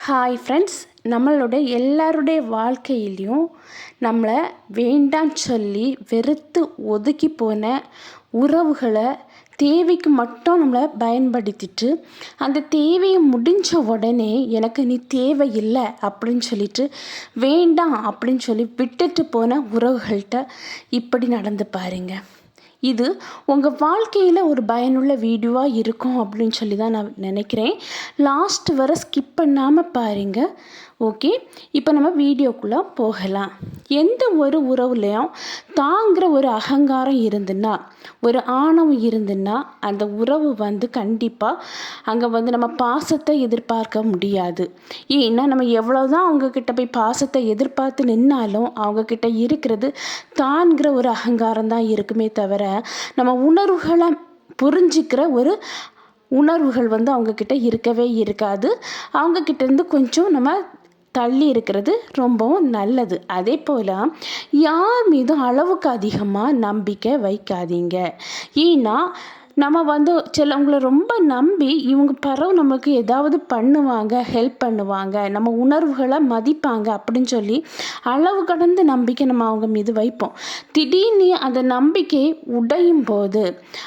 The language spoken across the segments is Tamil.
ஹாய் ஃப்ரெண்ட்ஸ் நம்மளுடைய எல்லாருடைய வாழ்க்கையிலையும் நம்மளை வேண்டான்னு சொல்லி வெறுத்து ஒதுக்கி போன உறவுகளை தேவைக்கு மட்டும் நம்மளை பயன்படுத்திட்டு அந்த தேவையை முடிஞ்ச உடனே எனக்கு நீ தேவையில்லை அப்படின்னு சொல்லிட்டு வேண்டாம் அப்படின்னு சொல்லி விட்டுட்டு போன உறவுகள்கிட்ட இப்படி நடந்து பாருங்கள் இது உங்கள் வாழ்க்கையில் ஒரு பயனுள்ள வீடியோவாக இருக்கும் அப்படின்னு சொல்லி தான் நான் நினைக்கிறேன். லாஸ்ட் வர ஸ்கிப் பண்ணாமல் பாருங்கள் ஓகே இப்போ நம்ம வீடியோக்குள்ளே போகலாம். எந்த ஒரு உறவுலையும் தாங்கிற ஒரு அகங்காரம் இருந்துன்னா ஒரு ஆணவம் இருந்துன்னா அந்த உறவு வந்து கண்டிப்பாக அங்கே வந்து நம்ம பாசத்தை எதிர்பார்க்க முடியாது. ஏன்னா நம்ம எவ்வளோதான் அவங்கக்கிட்ட போய் பாசத்தை எதிர்பார்த்து நின்னாலும் அவங்கக்கிட்ட இருக்கிறது தான்கிற ஒரு அகங்காரம் தான் இருக்குமே தவிர நம்ம உணர்வுகளை புரிஞ்சிக்கிற ஒரு உணர்வுகள் வந்து அவங்கக்கிட்ட இருக்கவே இருக்காது. அவங்கக்கிட்டேருந்து கொஞ்சம் நம்ம தள்ளி இருக்கிறது ரொம்பவும் நல்லது. அதே போல் யார் மீதும் அளவுக்கு அதிகமாக நம்பிக்கை வைக்காதீங்க. ஏன்னா நம்ம வந்து சிலவங்கள ரொம்ப நம்பி இவங்க பறவை நமக்கு ஏதாவது பண்ணுவாங்க ஹெல்ப் பண்ணுவாங்க நம்ம உணர்வுகளை மதிப்பாங்க அப்படின்னு சொல்லி அளவு கடந்த நம்பிக்கை நம்ம அவங்க மீது வைப்போம். திடீர்னு அந்த நம்பிக்கை உடையும் போது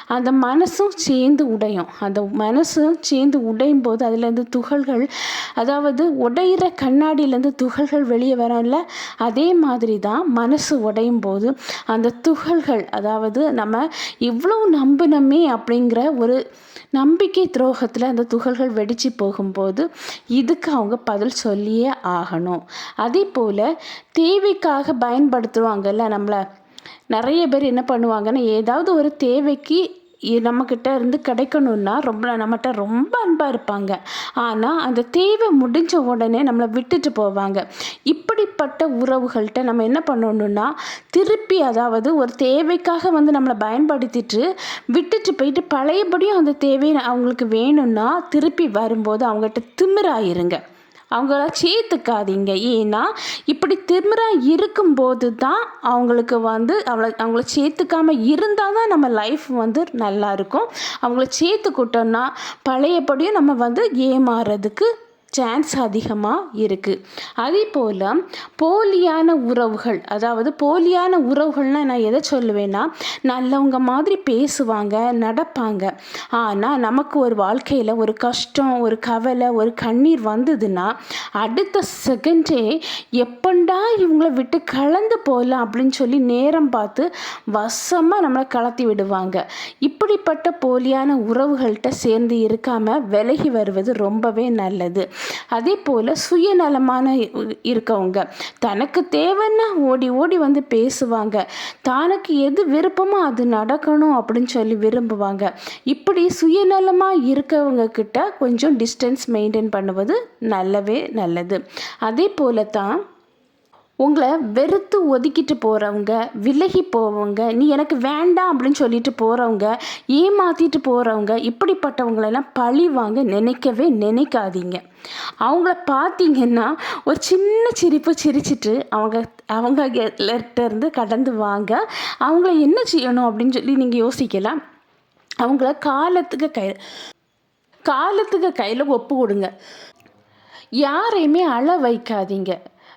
அந்த மனசும் சேர்ந்து உடையும். அந்த மனசும் சேர்ந்து உடையும் போது அதுலேருந்து துகள்கள் அதாவது உடையிற கண்ணாடியிலேருந்து துகள்கள் வெளியே வரோம்ல அதே மாதிரி தான் மனசு உடையும் போது அந்த துகள்கள் அதாவது நம்ம இவ்வளோ நம்பினமே அப்படிங்கிற ஒரு நம்பிக்கை துரோகத்தில் அந்த துகள்கள் வெடித்து போகும்போது இதுக்கு அவங்க பதில் சொல்லியே ஆகணும். அதே போல் தேவைக்காக பயன்படுத்துவாங்கல்ல நம்மளை. நிறைய பேர் என்ன பண்ணுவாங்கன்னா ஏதாவது ஒரு தேவைக்கு நம்மக்கிட்ட இருந்து கிடைக்கணுன்னா ரொம்ப நம்மகிட்ட ரொம்ப அன்பாக இருப்பாங்க. ஆனால் அந்த தேவை முடிஞ்ச உடனே நம்மளை விட்டுட்டு போவாங்க. இப்படிப்பட்ட உறவுகள்கிட்ட நம்ம என்ன பண்ணணுன்னா திருப்பி அதாவது ஒரு தேவைக்காக வந்து நம்மளை பயன்படுத்திட்டு விட்டுட்டு போயிட்டு பழையபடியும் அந்த தேவை அவங்களுக்கு வேணும்னா திருப்பி வரும்போது அவங்ககிட்ட திமிராயிருங்க. அவங்கள சேர்த்துக்காதீங்க. ஏன்னா இப்படி திமிராக இருக்கும்போது தான் அவங்களுக்கு வந்து அவளை அவங்கள சேர்த்துக்காம இருந்தால் தான் நம்ம லைஃப் வந்து நல்லாயிருக்கும் அவங்கள சேர்த்துக்கிட்டோன்னா பழையபடியும் நம்ம வந்து ஏமாறுறதுக்கு சான்ஸ் அதிகமாக இருக்குது அதே போல் போலியான உறவுகள் அதாவது போலியான உறவுகள்னால் நான் எதை சொல்லுவேன்னா நல்லவங்க மாதிரி பேசுவாங்க நடப்பாங்க. ஆனால் நமக்கு ஒரு வாழ்க்கையில் ஒரு கஷ்டம் ஒரு கவலை ஒரு கண்ணீர் வந்ததுன்னா அடுத்த செகண்டே எப்பண்டா இவங்கள விட்டு கலந்து போகலாம் அப்படின்னு சொல்லி நேரம் பார்த்து வசமாக நம்மளை கலத்தி விடுவாங்க. இப்படிப்பட்ட போலியான உறவுகள்கிட்ட சேர்ந்து இருக்காமல் விலகி வருவது ரொம்பவே நல்லது. அதே போல் சுயநலமான இருக்கவங்க. தனக்கு தேவைன்னா ஓடி ஓடி வந்து பேசுவாங்க. தனக்கு எது விருப்பமோ அது நடக்கணும் அப்படின்னு சொல்லி விரும்புவாங்க. இப்படி சுயநலமாக இருக்கவங்க கிட்ட கொஞ்சம் டிஸ்டன்ஸ் மெயின்டைன் பண்ணுவது நல்லவே நல்லது. அதே போல தான் உங்களை வெறுத்து ஒதுக்கிட்டு போகிறவங்க விலகி போவங்க நீ எனக்கு வேண்டாம் அப்படின்னு சொல்லிட்டு போகிறவங்க ஏமாற்றிட்டு போகிறவங்க இப்படிப்பட்டவங்களெல்லாம் பழி வாங்க நினைக்கவே நினைக்காதீங்க. அவங்கள பார்த்தீங்கன்னா ஒரு சின்ன சிரிப்பு சிரிச்சிட்டு அவங்க அவங்க இருந்து கடந்து வாங்க. அவங்கள என்ன செய்யணும் அப்படின்னு சொல்லி நீங்கள் யோசிக்கலாம். அவங்கள காலத்துக்கு கை காலத்துக்கு கையில் ஒப்பு கொடுங்க. யாரையுமே அழ வைக்காதீங்க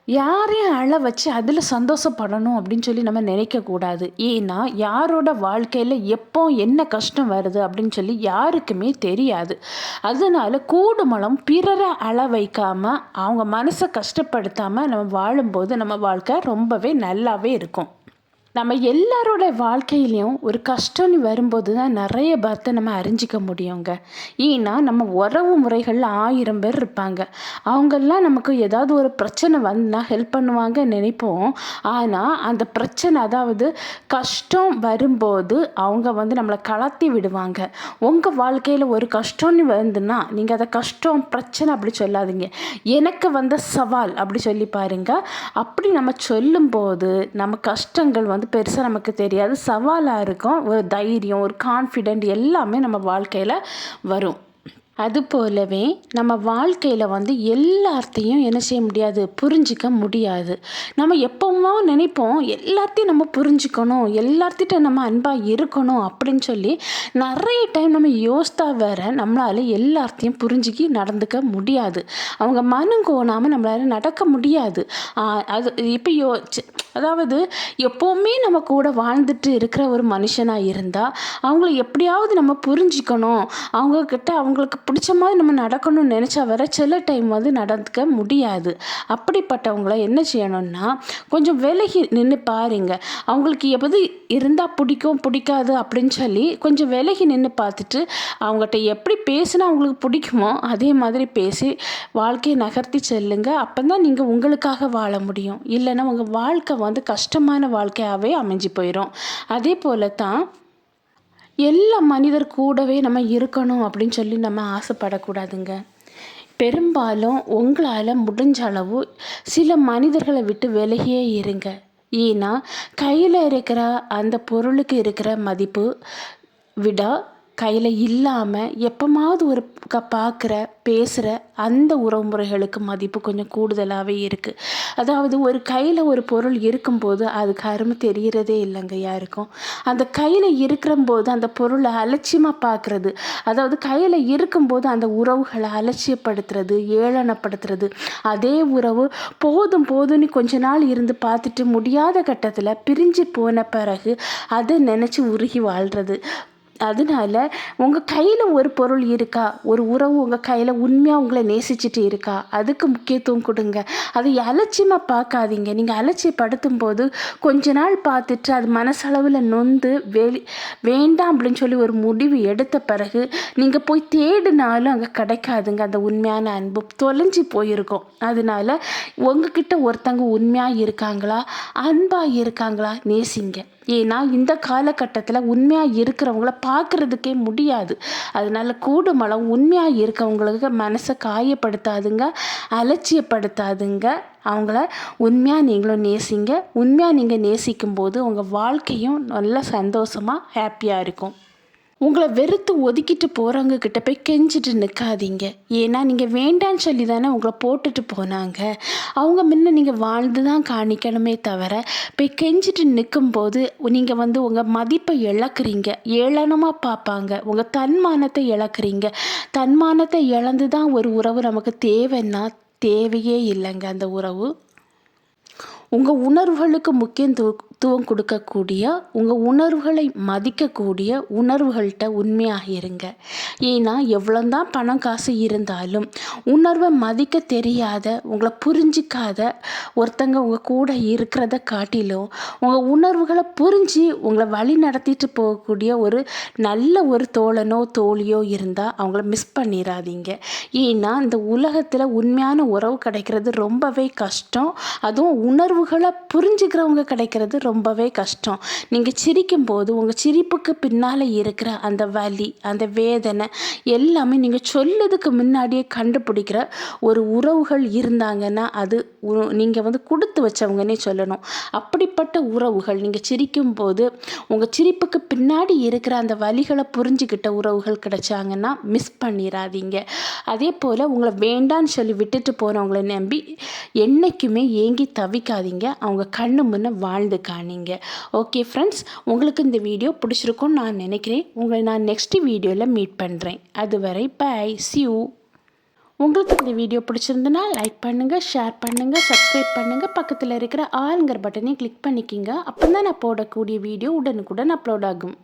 யாரையும் அழ வச்சு அதில் சந்தோஷப்படணும் அப்படின்னு சொல்லி நம்ம நினைக்கக்கூடாது ஏன்னா யாரோட வாழ்க்கையில் எப்போ என்ன கஷ்டம் வருது அப்படின்னு சொல்லி யாருக்குமே தெரியாது. அதனால் கூடுமலம் பிறரை அழ வைக்காமல் அவங்க மனசை கஷ்டப்படுத்தாமல் நம்ம வாழும்போது நம்ம வாழ்க்கை ரொம்பவே நல்லாவே இருக்கும். நம்ம எல்லாரோட வாழ்க்கையிலையும் ஒரு கஷ்டம்னு வரும்போது தான் நிறைய பர்த்தை நம்ம அறிஞ்சிக்க முடியுங்க. ஏன்னா நம்ம உறவு முறைகளில் ஆயிரம் பேர் இருப்பாங்க. அவங்கெல்லாம் நமக்கு ஏதாவது ஒரு பிரச்சனை வந்தால் ஹெல்ப் பண்ணுவாங்க நினைப்போம். ஆனால் அந்த பிரச்சனை அதாவது கஷ்டம் வரும்போது அவங்க வந்து நம்மளை கலத்தி விடுவாங்க. உங்கள் வாழ்க்கையில் ஒரு கஷ்டம்னு வந்துன்னா நீங்கள் அதை கஷ்டம் பிரச்சனை அப்படி சொல்லாதீங்க. எனக்கு வந்த சவால் அப்படி சொல்லி பாருங்க. அப்படி நம்ம சொல்லும்போது நம்ம கஷ்டங்கள் வந்து வந்து பெருசாக நமக்கு தெரியாது. சவாலாக இருக்கும். ஒரு தைரியம் ஒரு கான்ஃபிடென்ட் எல்லாமே நம்ம வாழ்க்கையில் வரும். அது போலவே நம்ம வாழ்க்கையில் வந்து எல்லாத்தையும் என்ன செய்ய முடியாது? புரிஞ்சிக்க முடியாது. நம்ம எப்போவுமோ நினைப்போம் எல்லாத்தையும் நம்ம புரிஞ்சுக்கணும் எல்லாத்திட்ட நம்ம அன்பாக இருக்கணும் அப்படின்னு சொல்லி நிறைய டைம் நம்ம யோசித்தா வேற நம்மளால் எல்லாத்தையும் புரிஞ்சுக்கி நடந்துக்க முடியாது. அவங்க மனம் கோணாமல் நம்மளால் நடக்க முடியாது. அது இப்போ யோ அதாவது எப்போவுமே நம்ம கூட வாழ்ந்துட்டு இருக்கிற ஒரு மனுஷனாக இருந்தால் அவங்கள எப்படியாவது நம்ம புரிஞ்சிக்கணும். அவங்கக்கிட்ட அவங்களுக்கு பிடிச்ச மாதிரி நம்ம நடக்கணும்னு நினச்சா வர சில டைம் வந்து நடந்துக்க முடியாது. அப்படிப்பட்டவங்கள என்ன செய்யணும்னா கொஞ்சம் விலகி நின்று பாருங்க. அவங்களுக்கு எப்படி இருந்தால் பிடிக்கும் பிடிக்காது அப்படின்னு சொல்லி கொஞ்சம் விலகி நின்று பார்த்துட்டு அவங்ககிட்ட எப்படி பேசினா அவங்களுக்கு பிடிக்குமோ அதே மாதிரி பேசி வாழ்க்கையை நகர்த்தி செல்லுங்க. அப்போ தான் நீங்கள் உங்களுக்காக வாழ முடியும். இல்லைன்னா உங்கள் வாழ்க்கை வந்து கஷ்டமான வாழ்க்கையாகவே அமைஞ்சு போயிடும் அதே போல தான் எல்லா மனிதர் கூடவே நம்ம இருக்கணும் அப்படின்னு சொல்லி நம்ம ஆசைப்படக்கூடாதுங்க. பெரும்பாலும் உங்களால் முடிஞ்ச அளவு சில மனிதர்களை விட்டு விலகியே இருங்க. ஏன்னா கையில் இருக்கிற அந்த பொருளுக்கு இருக்கிற மதிப்பு விட கையில் இல்லாமல் எப்போமாவது ஒரு க பார்க்குற பேசுகிற அந்த உறவுமுறைகளுக்கு மதிப்பு கொஞ்சம் கூடுதலாகவே இருக்குது அதாவது ஒரு கையில் ஒரு பொருள் இருக்கும்போது அதுக்கு அருமை தெரிகிறதே இல்லைங்க யாருக்கும் அந்த கையில் இருக்கிறம்போது அந்த பொருளை அலட்சியமாக பார்க்குறது அதாவது கையில் இருக்கும்போது அந்த உறவுகளை அலட்சியப்படுத்துறது ஏளனப்படுத்துறது அதே உறவு போதும் போதும்னு கொஞ்ச நாள் இருந்து பார்த்துட்டு முடியாத கட்டத்தில் பிரிஞ்சு போன பிறகு அதை நினச்சி உருகி வாழ்கிறது அதனால உங்கள் கையில் ஒரு பொருள் இருக்கா? ஒரு உறவு உங்கள் கையில் உண்மையாக உங்களை நேசிச்சுட்டு இருக்கா? அதுக்கு முக்கியத்துவம் கொடுங்க. அது அலட்சியமாக பார்க்காதீங்க. நீங்கள் அலட்சியப்படுத்தும் போது கொஞ்ச நாள் பார்த்துட்டு அது மனசளவில் நொந்து வெளி வேண்டாம் அப்படின்னு சொல்லி ஒரு முடிவு எடுத்த பிறகு நீங்கள் போய் தேடினாலும் அங்கே கிடைக்காதுங்க. அந்த உண்மையான அன்பு தொலைஞ்சி போயிருக்கும். அதனால உங்ககிட்ட ஒருத்தங்க உண்மையாக இருக்காங்களா? அன்பாக இருக்காங்களா? நேசிங்க. ஏன்னா இந்த காலகட்டத்தில் உண்மையாக இருக்கிறவங்கள பார்க்குறதுக்கே முடியாது. அதனால் கூடுமளவு உண்மையாக இருக்கவங்களுக்கு மனசை காயப்படுத்தாதுங்க அலட்சியப்படுத்தாதுங்க. அவங்கள உண்மையாக நீங்களும் நேசிங்க. உண்மையாக நீங்கள் நேசிக்கும் போது உங்கள் வாழ்க்கையும் நல்ல சந்தோஷமாக ஹாப்பியாக இருக்கும். உங்களை வெறுத்து ஒதுக்கிட்டு போகிறவங்க கிட்ட போய் கெஞ்சிட்டு நிற்காதீங்க ஏன்னா நீங்கள் வேண்டான்னு சொல்லி தானே உங்களை போட்டுட்டு போனாங்க. அவங்க முன்ன நீங்கள் வாழ்ந்து தான் காணிக்கணுமே தவிர போய் கெஞ்சிட்டு நிற்கும்போது நீங்கள் வந்து உங்கள் மதிப்பை இழக்கிறீங்க. ஏளனமாக பார்ப்பாங்க. உங்கள் தன்மானத்தை இழக்கிறீங்க. தன்மானத்தை இழந்து தான் ஒரு உறவு நமக்கு தேவைன்னா தேவையே இல்லைங்க அந்த உறவு. உங்கள் உணர்வுகளுக்கு முக்கியத்துவம் முக்கியத்துவம் கொடுக்கக்கூடிய உங்கள் உணர்வுகளை மதிக்கக்கூடிய உணர்வுகள்கிட்ட உண்மையாக இருங்க. ஏன்னா எவ்வளோந்தான் பணம் காசு இருந்தாலும் உணர்வை மதிக்க தெரியாத உங்களை புரிஞ்சிக்காத ஒருத்தங்க உங்கள் கூட இருக்கிறத காட்டிலும் உங்கள் உணர்வுகளை புரிஞ்சு உங்களை வழி நடத்திட்டு போகக்கூடிய ஒரு நல்ல ஒரு தோழனோ தோழியோ இருந்தால் அவங்கள மிஸ் பண்ணிடாதீங்க ஏன்னா இந்த உலகத்தில் உண்மையான உறவு கிடைக்கிறது ரொம்பவே கஷ்டம். அதுவும் உணர்வுகளை புரிஞ்சுக்கிறவங்க கிடைக்கிறது ரொம்பவே கஷ்டம். நீங்கள் சிரிக்கும்போது உங்கள் சிரிப்புக்கு பின்னால் இருக்கிற அந்த வலி அந்த வேதனை எல்லாமே நீங்கள் சொல்லதுக்கு முன்னாடியே கண்டுபிடிக்கிற ஒரு உறவுகள் இருந்தாங்கன்னா அது நீங்கள் வந்து கொடுத்து வச்சவங்கன்னே சொல்லணும். அப்படிப்பட்ட உறவுகள் நீங்கள் சிரிக்கும்போது உங்கள் சிரிப்புக்கு பின்னாடி இருக்கிற அந்த வலிகளை புரிஞ்சுக்கிட்ட உறவுகள் கிடைச்சாங்கன்னா மிஸ் பண்ணிடாதீங்க அதே போல் உங்களை வேண்டான்னு சொல்லி விட்டுட்டு போகிறவங்கள நம்பி என்றைக்குமே ஏங்கி தவிக்காதீங்க. அவங்க கண்ணு முன்னே வாழ்ந்துக்காங்க நீங்கள் ஓகே ஃப்ரெண்ட்ஸ் உங்களுக்கு இந்த வீடியோ பிடிச்சிருக்கும்னு நான் நினைக்கிறேன். உங்களை நான் நெக்ஸ்ட் வீடியோவில் மீட் பண்ணுறேன் அதுவரை பை சியூ உங்களுக்கு இந்த வீடியோ பிடிச்சிருந்தனா லைக் பண்ணுங்கள் ஷேர் பண்ணுங்கள் சப்ஸ்கிரைப் பண்ணுங்கள் பக்கத்தில் இருக்கிற ஆளுங்கிற பட்டனையும் கிளிக் பண்ணிக்கிங்க. அப்போ தான் நான் போடக்கூடிய வீடியோ உடனுக்குடன் அப்லோட் ஆகும்.